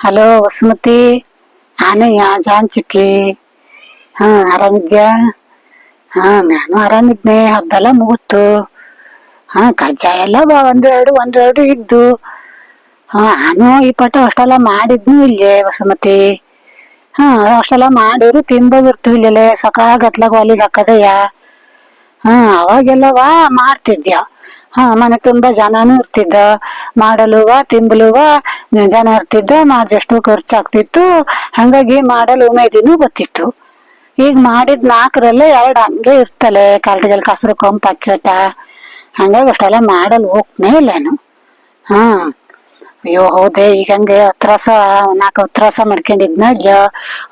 Hello, Vasumathi. ನಾನಯ್ಯ ಜಾಂಚಿಕ್ಕಿ ಹಾ, ಆರಾಮಿದ್ಯಾ? ಹಾ, ನಾನು ಆರಾಮಿದ್ನೆ. ಹಬ್ಬೆಲ್ಲ ಮುಗಿತು. ಹಾ, ಕಜ್ಜಾಯ ಎಲ್ಲ ಒಂದೆರಡು ಒಂದೆರಡು ಇದ್ದು. ಹಾ, ನಾನು ಈ ಪಟ ಅಷ್ಟೆಲ್ಲ ಮಾಡಿದ್ನು ಇಲ್ಲೇ, ವಸುಮತಿ. ಹಾ, ಅಷ್ಟೆಲ್ಲ ಮಾಡಿರು ತಿನ್ಬೋದಿರ್ತೀವಿ ಇಲ್ಲೇ ಸಕಾಗತ್ಲಾಗ ಒಲಿಗೆ ಹಾಕದಯ್ಯ ಹಾ ಬಾ ಮಾಡ್ತಿದ್ಯ? ಹಾ, ಮನೆ ತುಂಬಾ ಜನನೂ ಇರ್ತಿದ್ದ. ಮಾಡಲುವ, ತಿಂಬಲುವ, ಜನ ಇರ್ತಿದ್ದ ಮಾಡ್ದಷ್ಟು ಖರ್ಚಾಗ್ತಿತ್ತು. ಹಂಗಾಗಿ ಮಾಡಲು ಉಮೇದಿನೂ ಗೊತ್ತಿತ್ತು. ಈಗ ಮಾಡಿದ್ ನಾಲ್ಕರಲ್ಲೇ ಎರಡು ಹಂಗೆ ಇರ್ತಲೆ, ಕರ್ಡಿಗೆಲ್ ಕಸರು ಕೊಂಪ್ ಹಾಕ್ಯೋತ ಹಂಗಾಗಿ ಅಷ್ಟೆಲ್ಲ ಮಾಡಲ್ ಹೋಗ್ನೇ ಇಲ್ಲ ನಾನು ಹಾ. ಅಯ್ಯೋ, ಹೌದೆ, ಈಗ ಹಂಗೆ ಹತ್ರಾಸ, ನಾಲ್ಕು ಹತ್ರಾಸ ಮಾಡ್ಕೊಂಡಿದ್ನ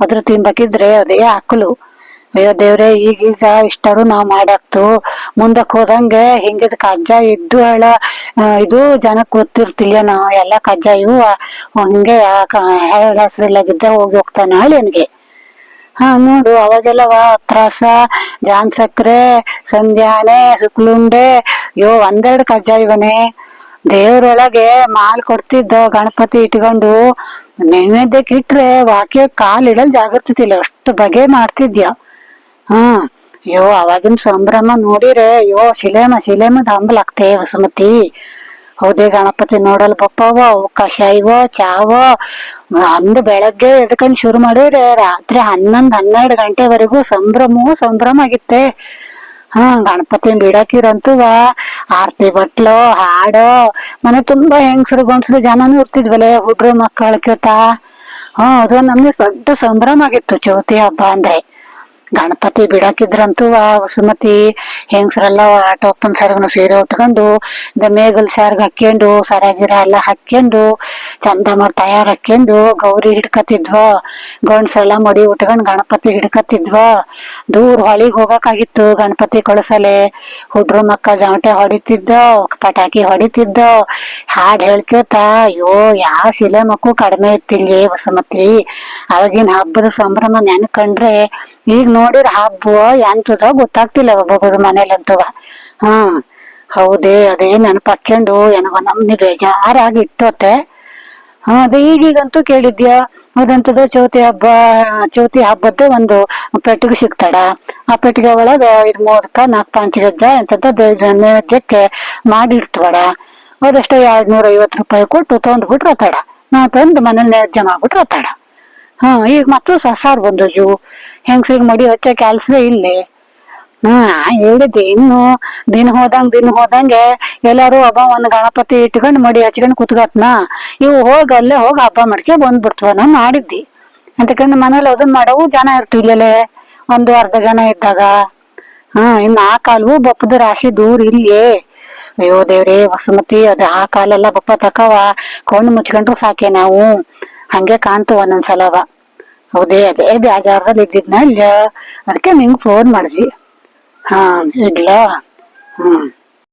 ಅದ್ರ ತಿನ್ಬೇಕಿದ್ರೆ ಅದೇ ಹಾಕಲು ಅಯ್ಯೋ ದೇವ್ರೆ ಈಗೀಗ ಇಷ್ಟಾರು ನಾವ್ ಮಾಡಾಕ್ತು. ಮುಂದಕ್ ಹೋದಂಗೆ ಹಿಂಗಿದ ಕಜ್ಜ ಇದ್ದು ಹೇಳ ಇದು ಜನಕ್ ಗೊತ್ತಿರ್ತಿಲ್ಲ ನಾ, ಎಲ್ಲ ಕಜ್ಜ ಇವು ಹಂಗೆ ಹೇಳ ಹೆಸರಿಲ್ಲಾಗಿದ್ದ ಹೋಗಿ ಹೋಗ್ತಾನ ಹಳ್ಳಿನ್ಗೆ ಹಾ, ನೋಡು, ಅವಾಗೆಲ್ಲ ತ್ರಾಸ ಜಾನ್ ಸಕ್ರೆ ಸಂಧ್ಯಾನೆ, ಸುಕ್ಲುಂಡೆ, ಯೋ, ಒಂದೆರಡು ಕಜ್ಜ ಇವನೇ. ದೇವ್ರೊಳಗೆ ಮಾಲ್ ಕೊಡ್ತಿದ್ದ ಗಣಪತಿ ಇಟ್ಕೊಂಡು, ನೈವೇದ್ಯಕ್ಕೆ ಇಟ್ರೆ ವಾಕ್ಯ ಕಾಲ್ ಇಡಲ್ ಜಾಗೃತಿಲ್ಲ ಅಷ್ಟು ಬಗೆ ಮಾಡ್ತಿದ್ಯ? ಹಾ ಅಯ್ಯೋ ಅವಾಗಿನ ಸಂಭ್ರಮ ನೋಡಿರೆ ಅಯ್ಯೋ ಶಿಲೇಮ, ಶಿಲೇಮದ ಹಂಬಲಾಗ್ತೆ ವಸುಮತಿ ಹೌದೇ ಗಣಪತಿ ನೋಡಲ್ ಬಪ್ಪವ ಕಷಾಯವೋ ಚಾವೋ. ಅಂದು ಬೆಳಗ್ಗೆ ಎದ್ಕೊಂಡು ಶುರು ಮಾಡಿದ್ರೆ ರಾತ್ರಿ ಹನ್ನೊಂದ್, ಹನ್ನೆರಡು ಗಂಟೆವರೆಗೂ ಸಂಭ್ರಮವೂ ಸಂಭ್ರಮ ಆಗಿತ್ತೆ. ಹಾ ಗಣಪತಿ ಬಿಡಕಿರಂತುವ ಆರ್ತಿ ಬಟ್ಲು, ಹಾಡೋ. ಮನೆ ತುಂಬಾ ಹೆಂಗಸರು ಗಂಡಸರು ಜನನೂ ಇರ್ತಿದ್ವಲ್ಲೇ ಹುಡ್ರು ಮಕ್ಕಳು ಕೇಳ್ತಾ. ಹಾ ಅದು ನಮ್ಗೆ ದೊಡ್ಡ ಸಂಭ್ರಮ ಆಗಿತ್ತು ಚೌತಿ ಹಬ್ಬ ಅಂದ್ರೆ. ಗಣಪತಿ ಬಿಡಾಕಿದ್ರಂತೂ ಆ ವಸುಮತಿ ಹೆಂಗಸರೆಲ್ಲ ಟೋಪನ್ ಸರಗನು ಸೀರೆ ಉಟ್ಕೊಂಡು ಮೇಗಲ್ ಸಾರ್ಗ್ ಹಾಕ್ಕೊಂಡು ಸರ ಗಿರ ಎಲ್ಲ ಹಾಕ್ಕೊಂಡು ಚಂದ ಮಾಡಿ ತಯಾರು ಹಾಕ್ಕೊಂಡು ಗೌರಿ ಹಿಡ್ಕತಿದ್ವ ಗಂಡ್ಸೆಲ್ಲ ಮಡಿ ಉಟ್ಕೊಂಡು ಗಣಪತಿ ಹಿಡ್ಕತಿದ್ವ. ದೂರ ಹೊಳಿಗೆ ಹೋಗಕ್ಕಾಗಿತ್ತು ಗಣಪತಿ ಕೊಳಸಲೆ. ಹುಡ್ರು ಮಕ್ಕ ಜಮಟೆ ಹೊಡಿತಿದ್ದ, ಪಟಾಕಿ ಹೊಡಿತಿದ್ದ. ಹಾಡ್ ಹೇಳ್ಕೋತಾ, ಅಯ್ಯೋ ಯಾವ ಶಿಲೆ ಮಕ್ಕಳು ಕಡಿಮೆ ಇತ್ತಿಲ್ಲಿ ವಸುಮತಿ. ಅವಾಗಿನ ಹಬ್ಬದ ಸಂಭ್ರಮ ನೆನ್ಕಂಡ್ರೆ ಈಗ ನೋಡಿರ ಹಬ್ಬ ಎಂತದ ಗೊತ್ತಾಗ್ತಿಲ್ಲ ಒಬ್ಬೊಬ್ಬರ ಮನೇಲಂತವ ಹ್ಮ್ ಹೌದೇ, ಅದೇ ನೆನಪಾಕ್ಕೊಂಡು ಏನೋ ನಮ್ನಿ ಬೇಜಾರಾಗಿ ಇಟ್ಟೋತೆ ಹಾ, ಅದೇ ಈಗೀಗಂತೂ ಕೇಳಿದ್ಯಾ, ಅದಂತದ ಚೌತಿ ಹಬ್ಬ, ಚೌತಿ ಹಬ್ಬದ್ದು ಒಂದು ಪೆಟ್ಟಿಗೆ ಸಿಗ್ತಾಡ. ಆ ಪೆಟ್ಟಿಗೆ ಒಳಗ ಇದ್ ಮೋದಕ ನಾಲ್ಕು ಪಂಚಗಜ್ಜ ಎಂತದ ನೈವೇದ್ಯಕ್ಕೆ ಮಾಡಿಡ್ತವಡ. ಅದಷ್ಟೇ ಎರಡ್ ನೂರ ಐವತ್ತು ರೂಪಾಯಿ ಕೊಟ್ಟು ತಂದ್ಬಿಟ್ರತಾಡ. ತಡ ನಾ ತಂದು ಮನೇಲಿ ನೈವೇದ್ಯ ಮಾಡ್ಬಿಟ್ರೆ ತಡ ಹಾ, ಈಗ ಮತ್ತು ಸಸಾರ್ ಬಂದಜು ಹೆಂಗಸ್ರಿಗೆ ಮಡಿ ಹಚ್ಚ ಕೆಲ್ಸವೇ ಇಲ್ಲಿ. ಹಾ, ಹೇಳಿದ್ದೆ. ಇನ್ನು ದಿನ ಹೋದಂಗ್, ದಿನ ಹೋದಂಗೆ ಎಲ್ಲಾರು ಹಬ್ಬ ಒಂದ್ ಗಣಪತಿ ಇಟ್ಕೊಂಡ್ ಮಡಿ ಹಚ್ಕೊಂಡ್ ಕುತ್ಕತ್ನ. ಇವು ಹೋಗಿ ಅಲ್ಲೇ ಹೋಗಿ ಹಬ್ಬ ಮಾಡ್ಕೆ ಬಂದ್ಬಿಡ್ತವ ನಾ ಮಾಡಿದ್ದಿ. ಅಂತಕಂದ್ರೆ ಮನೇಲಿ ಅದನ್ನ ಮಾಡವು ಜನ ಇರ್ತಿಲ್ಲಲೆ ಒಂದು ಅರ್ಧ ಜನ ಇದ್ದಾಗ. ಹಾ, ಇನ್ನು ಆ ಕಾಲವು ಬಪ್ಪದ ರಾಶಿ ದೂರ ಇಲ್ಲೇ. ಅಯ್ಯೋ ದೇವ್ರೇ, ವಸುಮತಿ, ಅದ ಆ ಕಾಲೆಲ್ಲ ಬಪ್ಪ ತಕವ. ಕೊಂಡು ಮುಚ್ಕೊಂಡ್ರು ಸಾಕೆ ನಾವು. ಹಂಗೆ ಕಾಣ್ತು ಒಂದೊಂದ್ಸಲವ. ಹೌದೇ, ಅದೇ ಬೇಜಾರದಲ್ಲಿ ಇದ್ದಿದ್ನ ಇಲ್ಲ ಅದಕ್ಕೆ ನಿಂಗ್ ಫೋನ್ ಮಾಡಿಸಿ ಹಾ, ಇಡ್ಲಾ? ಹ್ಮ್.